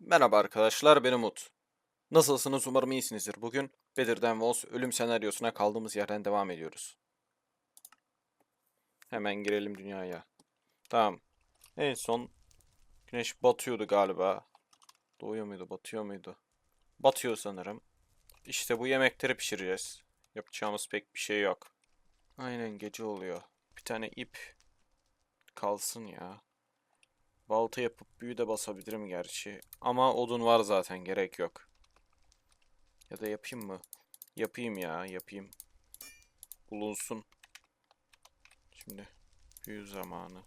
Merhaba arkadaşlar, ben Umut. Nasılsınız? Umarım iyisinizdir. Bugün Bedir'den Walls ölüm senaryosuna kaldığımız yerden devam ediyoruz. Hemen girelim dünyaya. Tamam. En son güneş batıyordu galiba. Doğuyor muydu, batıyor muydu? Batıyor sanırım. İşte bu yemekleri pişireceğiz. Yapacağımız pek bir şey yok. Aynen gece oluyor. Bir tane ip kalsın ya. Balta yapıp büyü de basabilirim gerçi. Ama odun var zaten gerek yok. Ya da yapayım mı? Yapayım ya yapayım. Bulunsun. Şimdi büyü zamanı.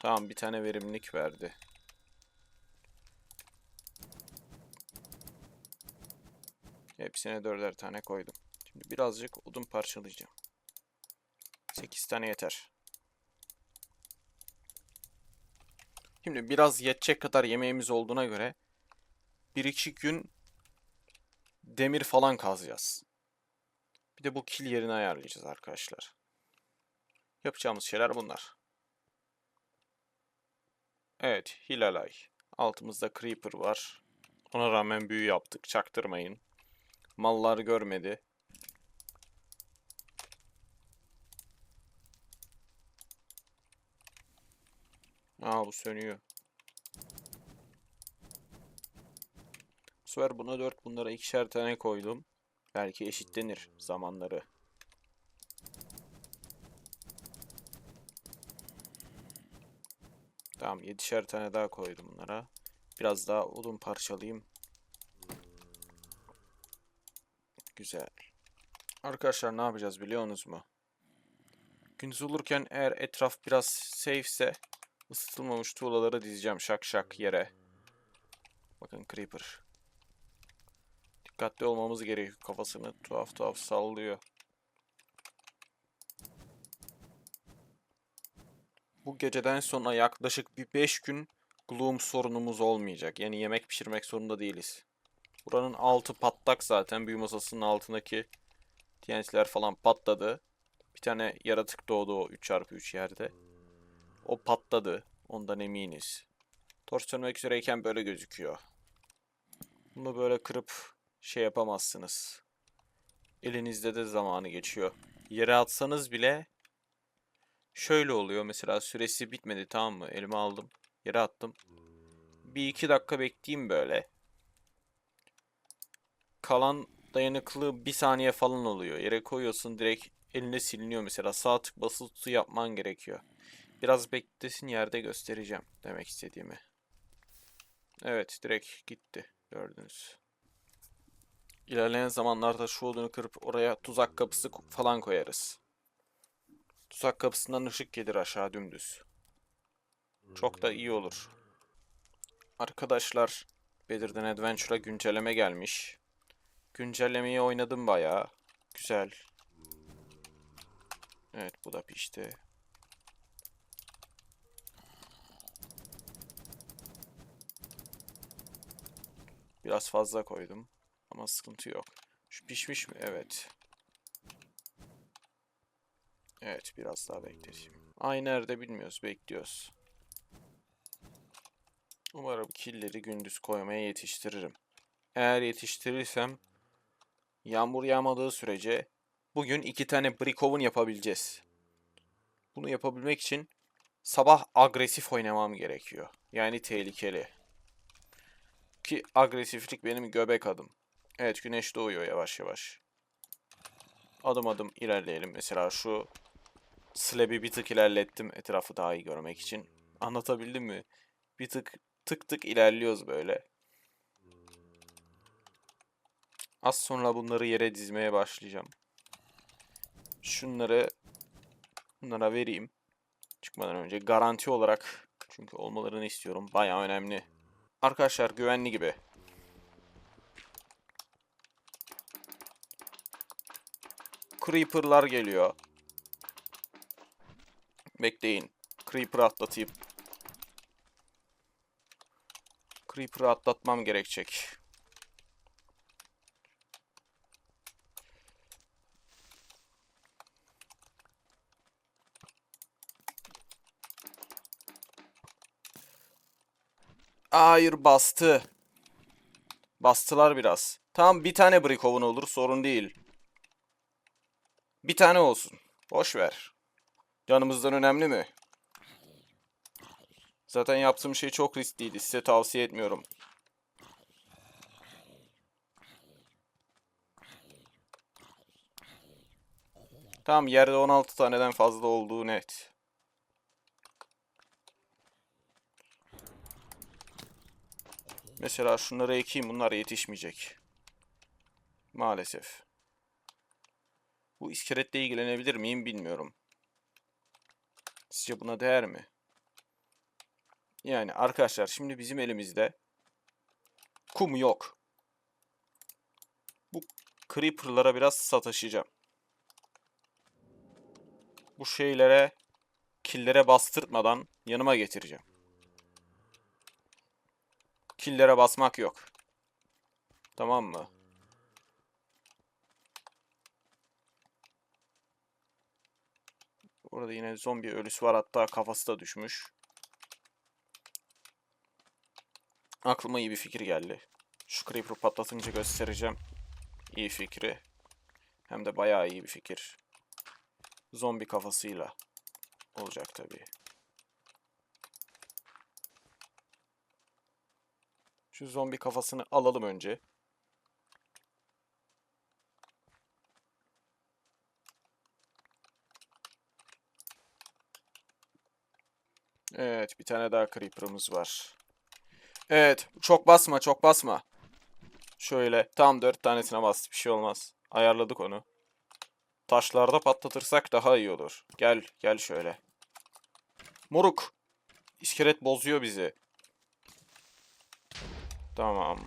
Tamam bir tane verimlilik verdi. Hepsine dörder tane koydum. Şimdi birazcık odun parçalayacağım. 8 tane yeter. Şimdi biraz yetecek kadar yemeğimiz olduğuna göre bir iki gün demir falan kazacağız. Bir de bu kil yerini ayarlayacağız arkadaşlar. Yapacağımız şeyler bunlar. Evet, Hilalay. Altımızda Creeper var. Ona rağmen büyü yaptık, çaktırmayın. Mallar görmedi. Aa bu sönüyor. Bu sefer buna 4 bunlara ikişer tane koydum. Belki eşitlenir zamanları. Tamam 7'şer tane daha koydum bunlara. Biraz daha odun parçalayayım. Güzel. Arkadaşlar ne yapacağız biliyorsunuz mu? Gündüz olurken eğer etraf biraz safe ise Isıtılmamış tuğlaları dizeceğim şak şak yere. Bakın Creeper. Dikkatli olmamız gerekiyor. Kafasını tuhaf tuhaf sallıyor. Bu geceden sonra yaklaşık bir 5 gün gloom sorunumuz olmayacak. Yani yemek pişirmek zorunda değiliz. Buranın altı patlak zaten. Büyü masasının altındaki TNT'ler falan patladı. Bir tane yaratık doğdu o 3x3 yerde. O patladı. Ondan eminiz. Torç sönmek üzereyken böyle gözüküyor. Bunu böyle kırıp şey yapamazsınız. Elinizde de zamanı geçiyor. Yere atsanız bile şöyle oluyor. Mesela süresi bitmedi tamam mı? Elime aldım. Yere attım. Bir iki dakika bekleyeyim böyle. Kalan dayanıklı bir saniye falan oluyor. Yere koyuyorsun direkt eline siliniyor mesela. Sağ tık basılı tutu yapman gerekiyor. Biraz beklesin yerde göstereceğim demek istediğimi. Evet direkt gitti. Gördünüz. İlerleyen zamanlarda şu odunu kırıp oraya tuzak kapısı falan koyarız. Tuzak kapısından ışık gelir aşağı dümdüz. Çok da iyi olur. Arkadaşlar Bedir'den Adventure'a güncelleme gelmiş. Güncellemeyi oynadım bayağı. Güzel. Evet bu da pişti. Biraz fazla koydum. Ama sıkıntı yok. Şu pişmiş mi? Evet. Evet biraz daha bekleteyim. Ay nerede bilmiyoruz. Bekliyoruz. Umarım killeri gündüz koymaya yetiştiririm. Eğer yetiştirirsem yağmur yağmadığı sürece bugün iki tane brick oven yapabileceğiz. Bunu yapabilmek için sabah agresif oynamam gerekiyor. Yani tehlikeli. Ki agresiflik benim göbek adım. Evet güneş doğuyor yavaş yavaş. Adım adım ilerleyelim. Mesela şu slab'i bir tık ilerlettim etrafı daha iyi görmek için. Anlatabildim mi? Bir tık tık tık ilerliyoruz böyle. Az sonra bunları yere dizmeye başlayacağım. Şunları bunlara vereyim. Çıkmadan önce garanti olarak çünkü olmalarını istiyorum. Baya önemli. Arkadaşlar güvenli gibi. Creeper'lar geliyor. Bekleyin. Creeper'ı atlatayım. Creeper'ı atlatmam gerekecek. Hayır bastı. Bastılar biraz. Tamam bir tane brick oven olur sorun değil. Bir tane olsun. Boş ver. Canımızdan önemli mi? Zaten yaptığım şey çok riskliydi. Size tavsiye etmiyorum. Tamam yerde 16 taneden fazla olduğu net. Mesela şunları ekeyim bunlar yetişmeyecek. Maalesef. Bu iskeletle ilgilenebilir miyim bilmiyorum. Sizce buna değer mi? Yani arkadaşlar şimdi bizim elimizde kum yok. Bu creeper'lara biraz sataşacağım. Bu şeylere killere bastırtmadan yanıma getireceğim. Killere basmak yok. Tamam mı? Orada yine zombi ölüsü var hatta kafası da düşmüş. Aklıma iyi bir fikir geldi. Şu creeper patlatınca göstereceğim. İyi fikri. Hem de bayağı iyi bir fikir. Zombi kafasıyla olacak tabii. Şu zombi kafasını alalım önce. Evet, bir tane daha creeper'ımız var. Evet, çok basma, çok basma. Şöyle, tam dört tanesine bastı, bir şey olmaz. Ayarladık onu. Taşlarda patlatırsak daha iyi olur. Gel, gel şöyle. Moruk. İskelet bozuyor bizi. Tamam.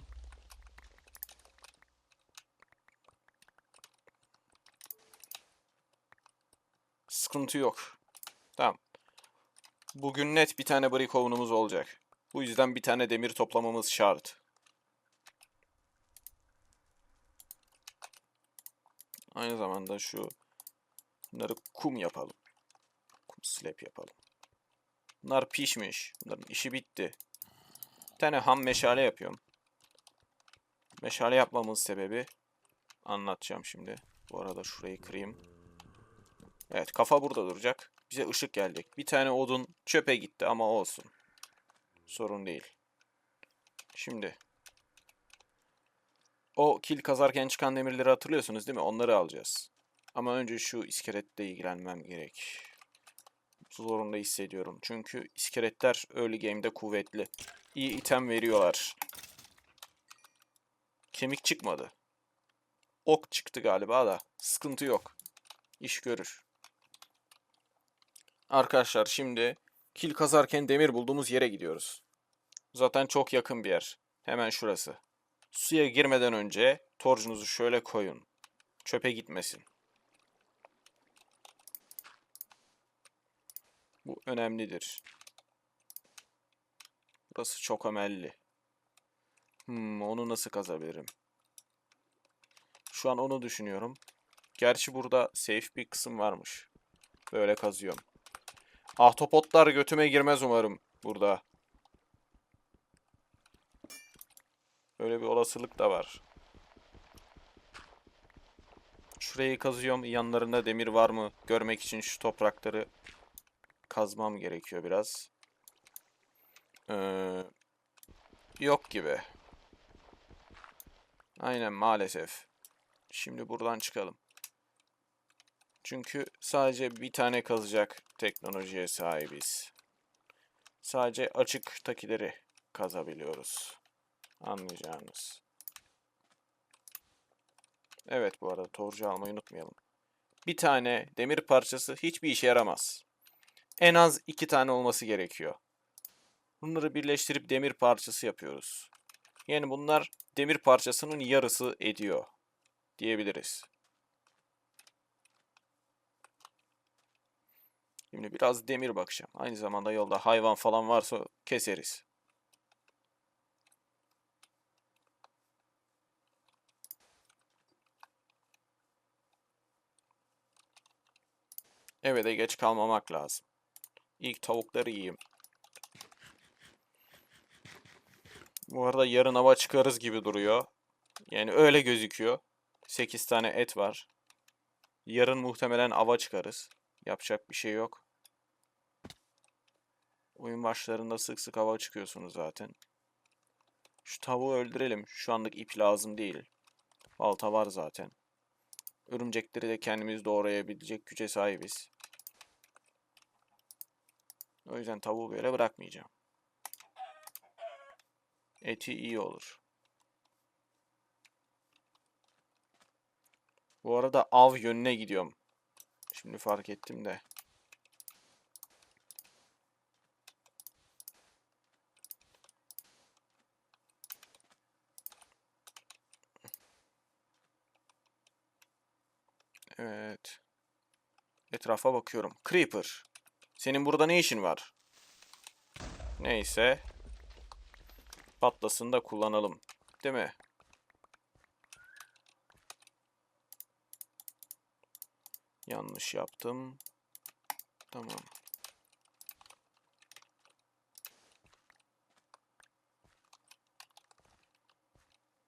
Sıkıntı yok. Tamam. Bugün net bir tane brick oven'umuz olacak. Bu yüzden bir tane demir toplamamız şart. Aynı zamanda şu bunları kum yapalım. Kum slab yapalım. Bunlar pişmiş. Bunların işi bitti. Bir tane ham meşale yapıyorum. Meşale yapmamın sebebi anlatacağım şimdi. Bu arada şurayı kırayım. Evet kafa burada duracak. Bize ışık gelecek. Bir tane odun çöpe gitti ama olsun. Sorun değil. Şimdi. O kil kazarken çıkan demirleri hatırlıyorsunuz değil mi? Onları alacağız. Ama önce şu iskeletle ilgilenmem gerek. Zorunda hissediyorum. Çünkü iskeletler early game'de kuvvetli. İyi item veriyorlar. Kemik çıkmadı. Ok çıktı galiba da. Sıkıntı yok. İş görür. Arkadaşlar şimdi kil kazarken demir bulduğumuz yere gidiyoruz. Zaten çok yakın bir yer. Hemen şurası. Suya girmeden önce torcunuzu şöyle koyun. Çöpe gitmesin. Bu önemlidir. Burası çok ömelli. Hmm, onu nasıl kazabilirim? Şu an onu düşünüyorum. Gerçi burada safe bir kısım varmış. Böyle kazıyorum. Ahtapotlar götüme girmez umarım burada. Böyle bir olasılık da var. Şurayı kazıyorum. Yanlarında demir var mı? Görmek için şu toprakları kazmam gerekiyor biraz. Ee, yok gibi. Aynen maalesef. Şimdi buradan çıkalım. Çünkü sadece bir tane kazacak teknolojiye sahibiz. Sadece açıktakileri kazabiliyoruz. Anlayacağınız. Evet bu arada torcu almayı unutmayalım. Bir tane demir parçası hiçbir işe yaramaz. En az iki tane olması gerekiyor. Bunları birleştirip demir parçası yapıyoruz. Yani bunlar demir parçasının yarısı ediyor diyebiliriz. Şimdi biraz demir bakacağım. Aynı zamanda yolda hayvan falan varsa keseriz. Eve de geç kalmamak lazım. İlk tavukları yiyeyim. Bu arada yarın hava çıkarız gibi duruyor. Yani öyle gözüküyor. 8 tane et var. Yarın muhtemelen ava çıkarız. Yapacak bir şey yok. Oyun başlarında sık sık hava çıkıyorsunuz zaten. Şu tavuğu öldürelim. Şu anlık ip lazım değil. Balta var zaten. Örümcekleri de kendimiz doğrayabilecek güce sahibiz. O yüzden tavuğu böyle bırakmayacağım. Eti iyi olur. Bu arada av yönüne gidiyorum. Şimdi fark ettim de. Evet. Etrafa bakıyorum. Creeper. Senin burada ne işin var? Neyse. Patlasın da kullanalım. Değil mi? Yanlış yaptım. Tamam.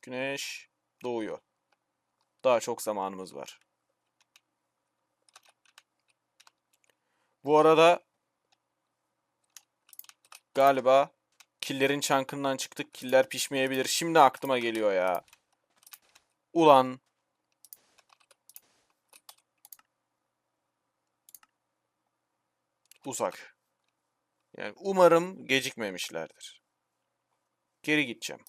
Güneş doğuyor. Daha çok zamanımız var. Bu arada galiba killerin çankından çıktık. Killer pişmeyebilir. Şimdi aklıma geliyor ya. Ulan uzak. Yani umarım gecikmemişlerdir. Geri gideceğim.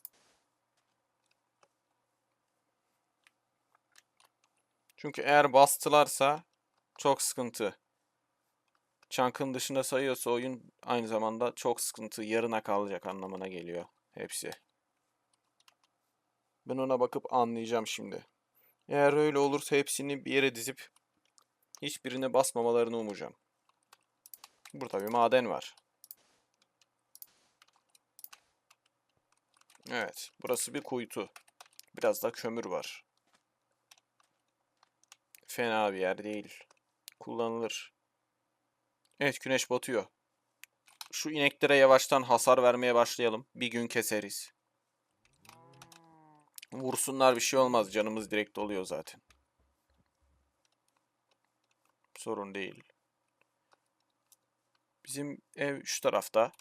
Çünkü eğer bastılarsa çok sıkıntı. Chunk'ın dışında sayıyorsa oyun aynı zamanda çok sıkıntı yarına kalacak anlamına geliyor hepsi. Ben ona bakıp anlayacağım şimdi. Eğer öyle olursa hepsini bir yere dizip hiçbirine basmamalarını umacağım. Burada bir maden var. Evet, burası bir kuytu. Biraz da kömür var. Fena bir yer değil. Kullanılır. Evet, güneş batıyor. Şu ineklere yavaştan hasar vermeye başlayalım. Bir gün keseriz. Vursunlar bir şey olmaz. Canımız direkt oluyor zaten. Sorun değil. Bizim ev şu tarafta.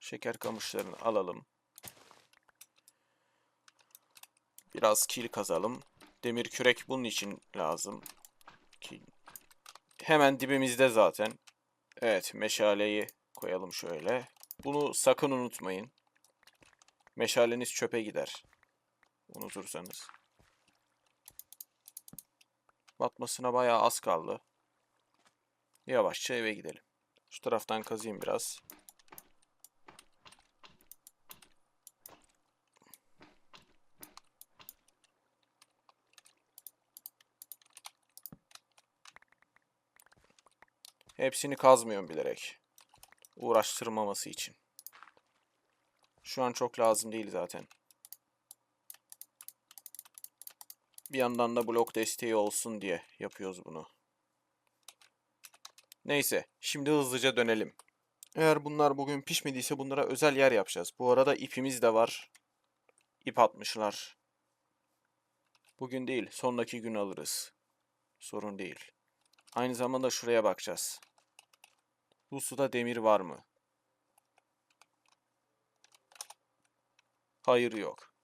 Şeker kamışlarını alalım. Biraz kil kazalım. Demir kürek bunun için lazım. Kil. Hemen dibimizde zaten. Evet meşaleyi koyalım şöyle. Bunu sakın unutmayın. Meşaleniz çöpe gider. Unutursanız. Batmasına bayağı az kaldı. Yavaşça eve gidelim. Şu taraftan kazıyım biraz. Hepsini kazmıyorum bilerek. Uğraştırmaması için. Şu an çok lazım değil zaten. Bir yandan da blok desteği olsun diye yapıyoruz bunu. Neyse, şimdi hızlıca dönelim. Eğer bunlar bugün pişmediyse bunlara özel yer yapacağız. Bu arada ipimiz de var. İp atmışlar. Bugün değil, sonraki gün alırız. Sorun değil. Aynı zamanda şuraya bakacağız. Bu suda demir var mı? Hayır yok.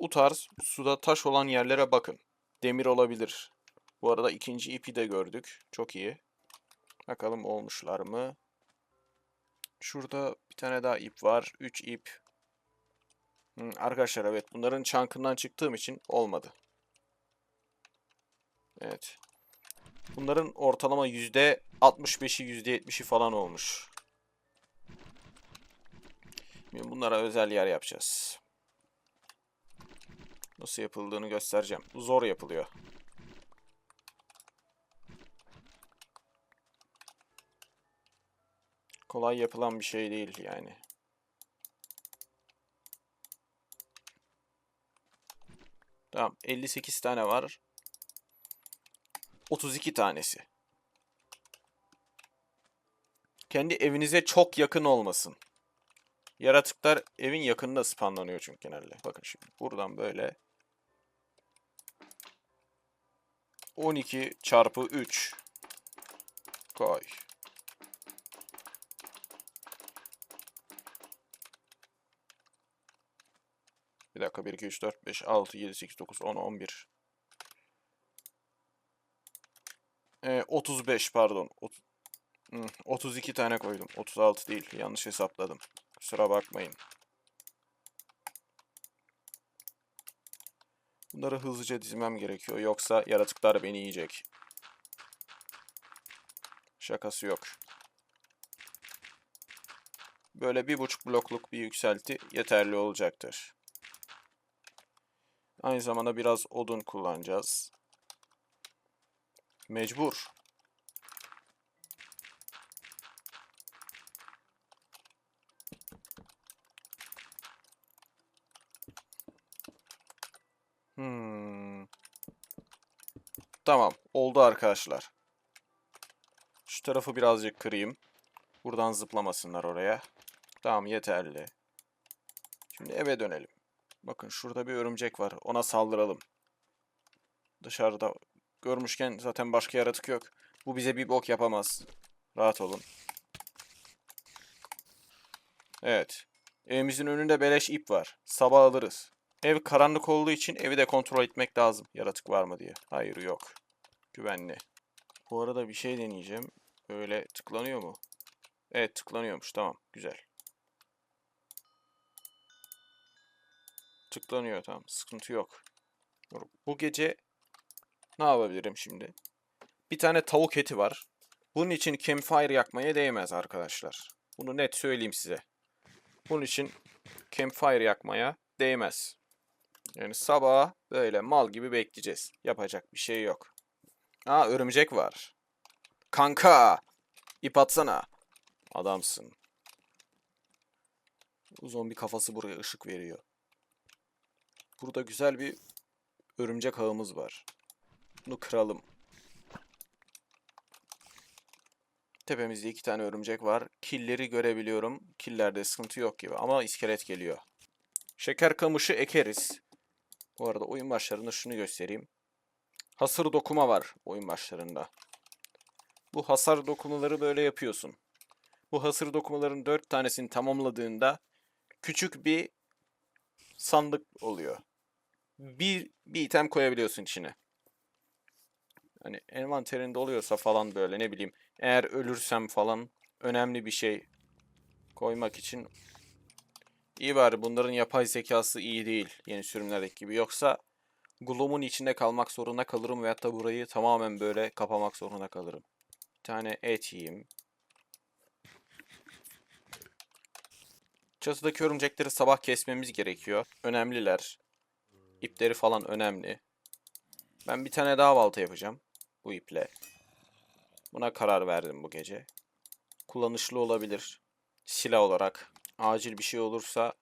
Bu tarz suda taş olan yerlere bakın. Demir olabilir. Bu arada ikinci ipi de gördük. Çok iyi. Bakalım olmuşlar mı? Şurada bir tane daha ip var. 3 ip. Hı, arkadaşlar evet bunların çankından çıktığım için olmadı. Evet. Bunların ortalama %65'i %70'i falan olmuş. Şimdi bunlara özel yer yapacağız. Nasıl yapıldığını göstereceğim. Zor yapılıyor. Kolay yapılan bir şey değil yani. Tamam 58 tane var. 32 tanesi. Kendi evinize çok yakın olmasın. Yaratıklar evin yakınında spawnlanıyor çünkü genelde. Bakın şimdi buradan böyle 12 çarpı 3 koy. Bir dakika 1 2 3 4 5 6 7 8 9 10 11 Ee, 35 pardon. Ot- Hmm, 32 tane koydum. 36 değil. Yanlış hesapladım. Kusura bakmayın. Bunları hızlıca dizmem gerekiyor. Yoksa yaratıklar beni yiyecek. Şakası yok. Böyle bir buçuk blokluk bir yükselti yeterli olacaktır. Aynı zamanda biraz odun kullanacağız. Mecbur. Hmm. Tamam, oldu arkadaşlar. Şu tarafı birazcık kırayım. Buradan zıplamasınlar oraya. Tamam, yeterli. Şimdi eve dönelim. Bakın şurada bir örümcek var. Ona saldıralım. Dışarıda görmüşken zaten başka yaratık yok. Bu bize bir bok yapamaz. Rahat olun. Evet. Evimizin önünde beleş ip var. Sabah alırız. Ev karanlık olduğu için evi de kontrol etmek lazım. Yaratık var mı diye. Hayır yok. Güvenli. Bu arada bir şey deneyeceğim. Böyle tıklanıyor mu? Evet tıklanıyormuş. Tamam. Güzel. Tıklanıyor tamam. Sıkıntı yok. Bu gece ne yapabilirim şimdi? Bir tane tavuk eti var. Bunun için campfire yakmaya değmez arkadaşlar. Bunu net söyleyeyim size. Bunun için campfire yakmaya değmez. Yani sabah böyle mal gibi bekleyeceğiz. Yapacak bir şey yok. Aa örümcek var. Kanka! İp atsana. Adamsın. Zombi kafası buraya ışık veriyor. Burada güzel bir örümcek ağımız var. Bunu kıralım. Tepemizde iki tane örümcek var. Killeri görebiliyorum. Killerde sıkıntı yok gibi ama iskelet geliyor. Şeker kamışı ekeriz. Bu arada oyun başlarında şunu göstereyim. Hasır dokuma var oyun başlarında. Bu hasar dokumaları böyle yapıyorsun. Bu hasır dokumaların dört tanesini tamamladığında küçük bir sandık oluyor. Bir, bir item koyabiliyorsun içine. Hani envanterinde oluyorsa falan böyle ne bileyim. Eğer ölürsem falan önemli bir şey koymak için İyi bari bunların yapay zekası iyi değil yeni sürümlerdeki gibi. Yoksa Gloom'un içinde kalmak zorunda kalırım veyahut da burayı tamamen böyle kapamak zorunda kalırım. Bir tane et yiyeyim. Çatıdaki örümcekleri sabah kesmemiz gerekiyor. Önemliler. İpleri falan önemli. Ben bir tane daha balta yapacağım. Bu iple. Buna karar verdim bu gece. Kullanışlı olabilir. Silah olarak acil bir şey olursa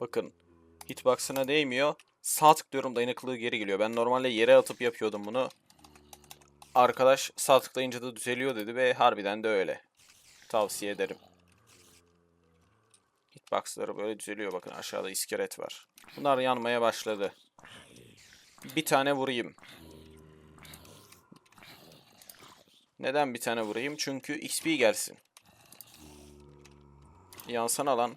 bakın hitbox'ına değmiyor. Sağ tıklıyorum dayanıklılığı geri geliyor. Ben normalde yere atıp yapıyordum bunu. Arkadaş sağ tıklayınca da düzeliyor dedi ve harbiden de öyle. Tavsiye ederim. Hitbox'ları böyle düzeliyor. Bakın aşağıda iskelet var. Bunlar yanmaya başladı. Bir tane vurayım. Neden bir tane vurayım? Çünkü XP gelsin. Yansana lan.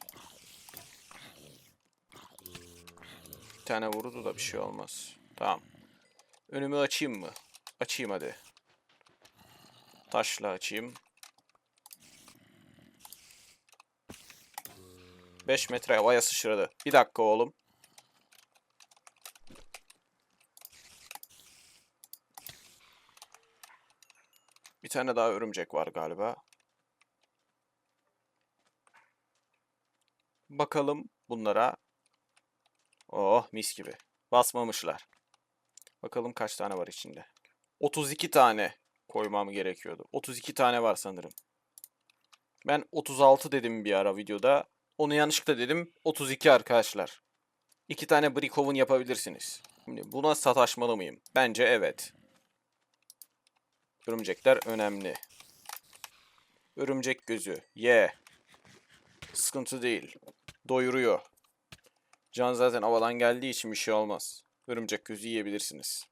Bir tane vurdu da bir şey olmaz. Tamam. Önümü açayım mı? Açayım hadi. Taşla açayım. 5 metre havaya sıçradı. Bir dakika oğlum. Bir tane daha örümcek var galiba. Bakalım bunlara. Oh mis gibi. Basmamışlar. Bakalım kaç tane var içinde. 32 tane koymam gerekiyordu. 32 tane var sanırım. Ben 36 dedim bir ara videoda. Onu yanlışlıkla dedim. 32 arkadaşlar. 2 tane brick oven yapabilirsiniz. Şimdi buna sataşmalı mıyım? Bence evet. Örümcekler önemli. Örümcek gözü. Ye. sıkıntı değil. Doyuruyor. Can zaten havadan geldiği için bir şey olmaz. Örümcek gözü yiyebilirsiniz.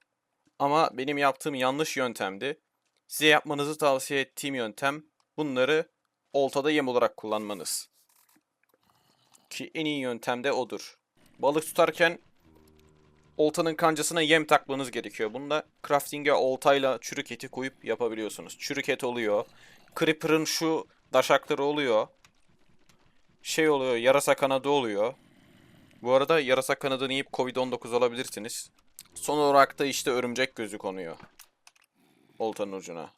Ama benim yaptığım yanlış yöntemdi. Size yapmanızı tavsiye ettiğim yöntem bunları oltada yem olarak kullanmanız. Ki en iyi yöntem de odur. Balık tutarken oltanın kancasına yem takmanız gerekiyor. Bunu da crafting'e oltayla çürük eti koyup yapabiliyorsunuz. Çürük et oluyor. Creeper'ın şu daşakları oluyor. Şey oluyor, yarasa kanadı oluyor. Bu arada yarasa kanadını yiyip Covid-19 alabilirsiniz. Son olarak da işte örümcek gözü konuyor. Oltanın ucuna.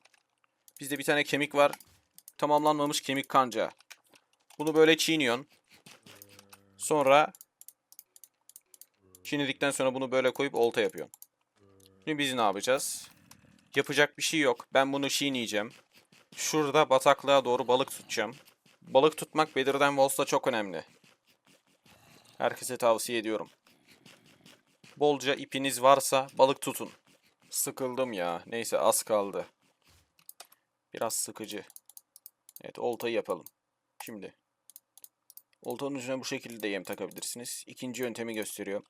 Bizde bir tane kemik var. Tamamlanmamış kemik kanca. Bunu böyle çiğniyorsun. Sonra çiğnedikten sonra bunu böyle koyup olta yapıyorsun. Şimdi biz ne yapacağız? Yapacak bir şey yok. Ben bunu çiğneyeceğim. Şurada bataklığa doğru balık tutacağım. Balık tutmak Bedir'den Walls'ta çok önemli. Herkese tavsiye ediyorum. Bolca ipiniz varsa balık tutun. Sıkıldım ya. Neyse az kaldı. Biraz sıkıcı. Evet oltayı yapalım. Şimdi. Oltanın ucuna bu şekilde de yem takabilirsiniz. İkinci yöntemi gösteriyorum.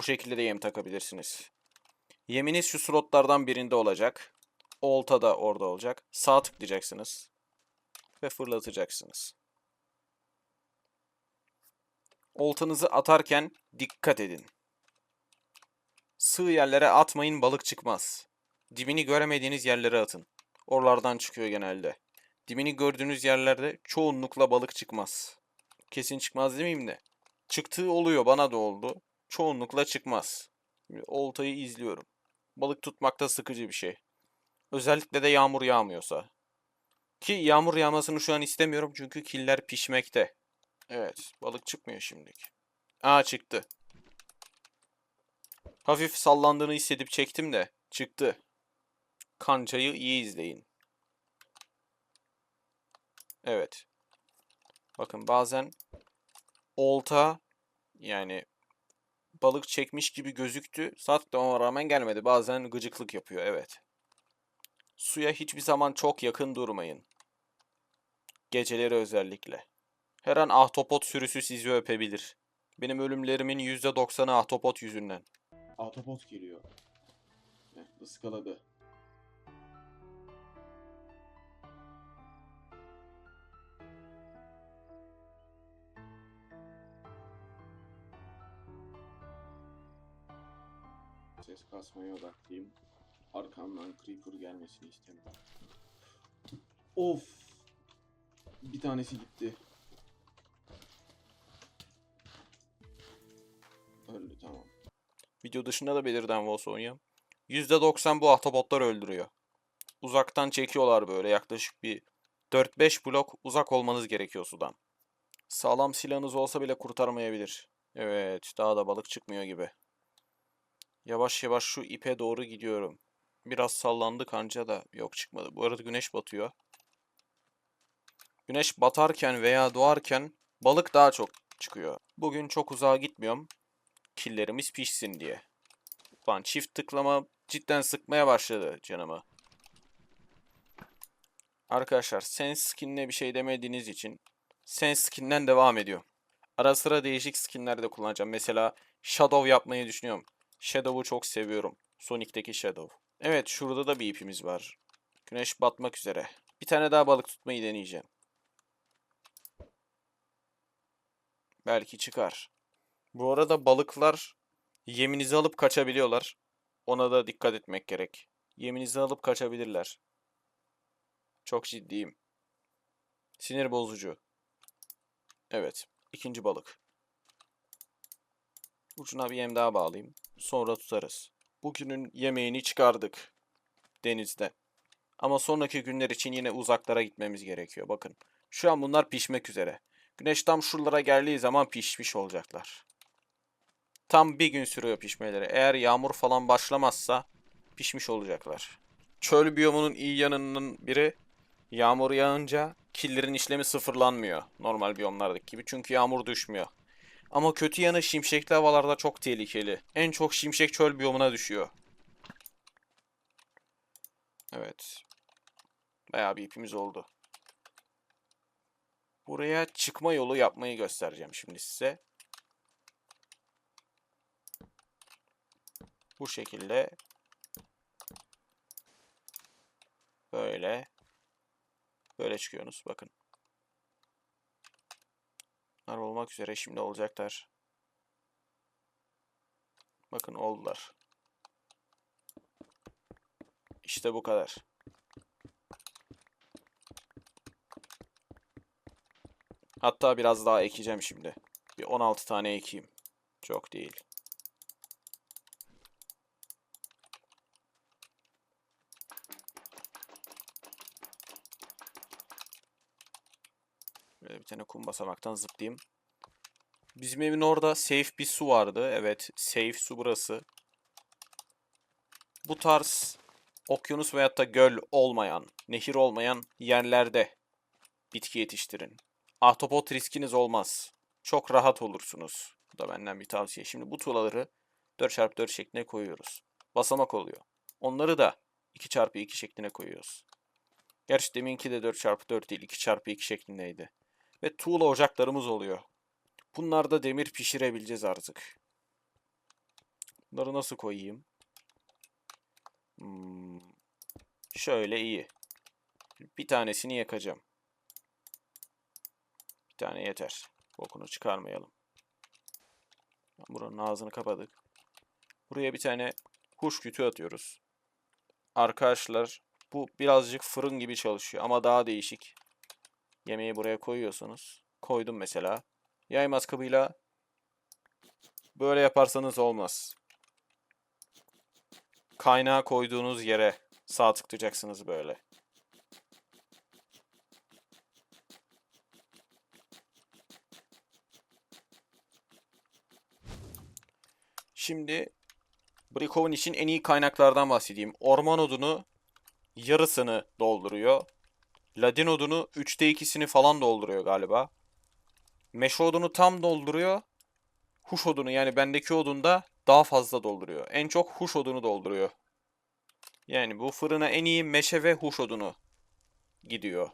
Bu şekilde de yem takabilirsiniz. Yeminiz şu slotlardan birinde olacak. Olta da orada olacak. Sağ tıklayacaksınız. Ve fırlatacaksınız. Oltanızı atarken dikkat edin. Sığ yerlere atmayın balık çıkmaz. Dibini göremediğiniz yerlere atın. Oralardan çıkıyor genelde. Dibini gördüğünüz yerlerde çoğunlukla balık çıkmaz. Kesin çıkmaz demeyeyim de. Çıktığı oluyor bana da oldu. Çoğunlukla çıkmaz. Oltayı izliyorum. Balık tutmakta sıkıcı bir şey. Özellikle de yağmur yağmıyorsa. Ki yağmur yağmasını şu an istemiyorum çünkü killer pişmekte. Evet, balık çıkmıyor şimdilik. Aa çıktı. Hafif sallandığını hissedip çektim de çıktı. Kancayı iyi izleyin. Evet. Bakın bazen olta yani balık çekmiş gibi gözüktü. Satmama rağmen gelmedi. Bazen gıcıklık yapıyor. Evet. Suya hiçbir zaman çok yakın durmayın. Geceleri özellikle. Her an ahtapot sürüsü sizi öpebilir. Benim ölümlerimin %90'ı ahtapot yüzünden. Autobot geliyor. Heh, ıskaladı. Ses kasmaya odaklıyım. Arkamdan creeper gelmesini istemiyorum. Of! Bir tanesi gitti. Öldü tamam. Video dışında da belirden oynuyorum. %90 bu ahtapotlar öldürüyor. Uzaktan çekiyorlar böyle yaklaşık bir 4-5 blok uzak olmanız gerekiyor sudan. Sağlam silahınız olsa bile kurtarmayabilir. Evet, daha da balık çıkmıyor gibi. Yavaş yavaş şu ipe doğru gidiyorum. Biraz sallandı kanca da yok çıkmadı. Bu arada güneş batıyor. Güneş batarken veya doğarken balık daha çok çıkıyor. Bugün çok uzağa gitmiyorum. Killerimiz pişsin diye. Lan çift tıklama cidden sıkmaya başladı canımı. Arkadaşlar Sense skin'ine bir şey demediğiniz için Sense skin'den devam ediyorum. Ara sıra değişik skinler de kullanacağım. Mesela Shadow yapmayı düşünüyorum. Shadow'u çok seviyorum. Sonic'teki Shadow. Evet şurada da bir ipimiz var. Güneş batmak üzere. Bir tane daha balık tutmayı deneyeceğim. Belki çıkar. Bu arada balıklar yeminizi alıp kaçabiliyorlar. Ona da dikkat etmek gerek. Yeminizi alıp kaçabilirler. Çok ciddiyim. Sinir bozucu. Evet. ikinci balık. Ucuna bir yem daha bağlayayım. Sonra tutarız. Bugünün yemeğini çıkardık. Denizde. Ama sonraki günler için yine uzaklara gitmemiz gerekiyor. Bakın. Şu an bunlar pişmek üzere. Güneş tam şuralara geldiği zaman pişmiş olacaklar. Tam bir gün sürüyor pişmeleri. Eğer yağmur falan başlamazsa pişmiş olacaklar. Çöl biyomunun iyi yanının biri yağmur yağınca killerin işlemi sıfırlanmıyor. Normal biyomlardaki gibi. Çünkü yağmur düşmüyor. Ama kötü yanı şimşekli havalarda çok tehlikeli. En çok şimşek çöl biyomuna düşüyor. Evet. Bayağı bir ipimiz oldu. Buraya çıkma yolu yapmayı göstereceğim şimdi size. Bu şekilde böyle böyle çıkıyorsunuz bakın. Bunlar olmak üzere şimdi olacaklar. Bakın oldular. İşte bu kadar. Hatta biraz daha ekeceğim şimdi. Bir 16 tane ekeyim. Çok değil. Böyle bir tane kum basamaktan zıplayayım. Bizim evin orada safe bir su vardı. Evet, safe su burası. Bu tarz okyanus veyahut da göl olmayan, nehir olmayan yerlerde bitki yetiştirin. Ahtapot riskiniz olmaz. Çok rahat olursunuz. Bu da benden bir tavsiye. Şimdi bu tuğlaları 4x4 şekline koyuyoruz. Basamak oluyor. Onları da 2x2 şekline koyuyoruz. Gerçi deminki de 4x4 değil 2x2 şeklindeydi. Ve tuğla ocaklarımız oluyor. Bunlarda demir pişirebileceğiz artık. Bunları nasıl koyayım? Hmm, şöyle iyi. Bir tanesini yakacağım. Bir tane yeter. Bokunu çıkarmayalım. Buranın ağzını kapadık. Buraya bir tane kuş kütüğü atıyoruz. Arkadaşlar bu birazcık fırın gibi çalışıyor ama daha değişik. Yemeği buraya koyuyorsunuz. Koydum mesela. Yay maskabıyla böyle yaparsanız olmaz. Kaynağı koyduğunuz yere sağ tıklayacaksınız böyle. Şimdi Brickoven için en iyi kaynaklardan bahsedeyim. Orman odunu yarısını dolduruyor. Ladin odunu 3'te 2'sini falan dolduruyor galiba. Meşe odunu tam dolduruyor. Huş odunu yani bendeki odunda daha fazla dolduruyor. En çok huş odunu dolduruyor. Yani bu fırına en iyi meşe ve huş odunu gidiyor.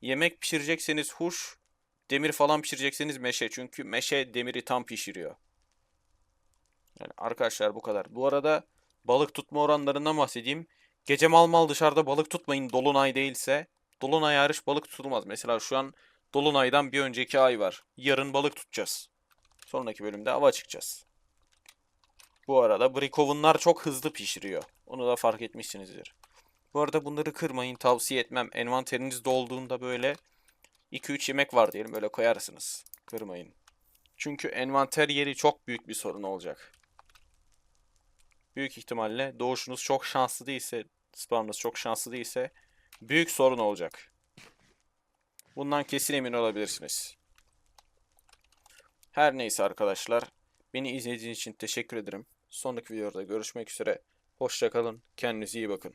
Yemek pişirecekseniz huş, demir falan pişirecekseniz meşe. Çünkü meşe demiri tam pişiriyor. Yani arkadaşlar bu kadar. Bu arada balık tutma oranlarından bahsedeyim. Gece mal mal dışarıda balık tutmayın dolunay değilse. Dolunay hariç balık tutulmaz. Mesela şu an dolunaydan bir önceki ay var. Yarın balık tutacağız. Sonraki bölümde ava çıkacağız. Bu arada brikovunlar çok hızlı pişiriyor. Onu da fark etmişsinizdir. Bu arada bunları kırmayın tavsiye etmem. Envanterinizde olduğunda böyle 2-3 yemek var diyelim böyle koyarsınız. Kırmayın. Çünkü envanter yeri çok büyük bir sorun olacak. Büyük ihtimalle doğuşunuz çok şanslı değilse, spawnınız çok şanslı değilse büyük sorun olacak. Bundan kesin emin olabilirsiniz. Her neyse arkadaşlar. Beni izlediğiniz için teşekkür ederim. Sonraki videoda görüşmek üzere. Hoşçakalın. Kendinize iyi bakın.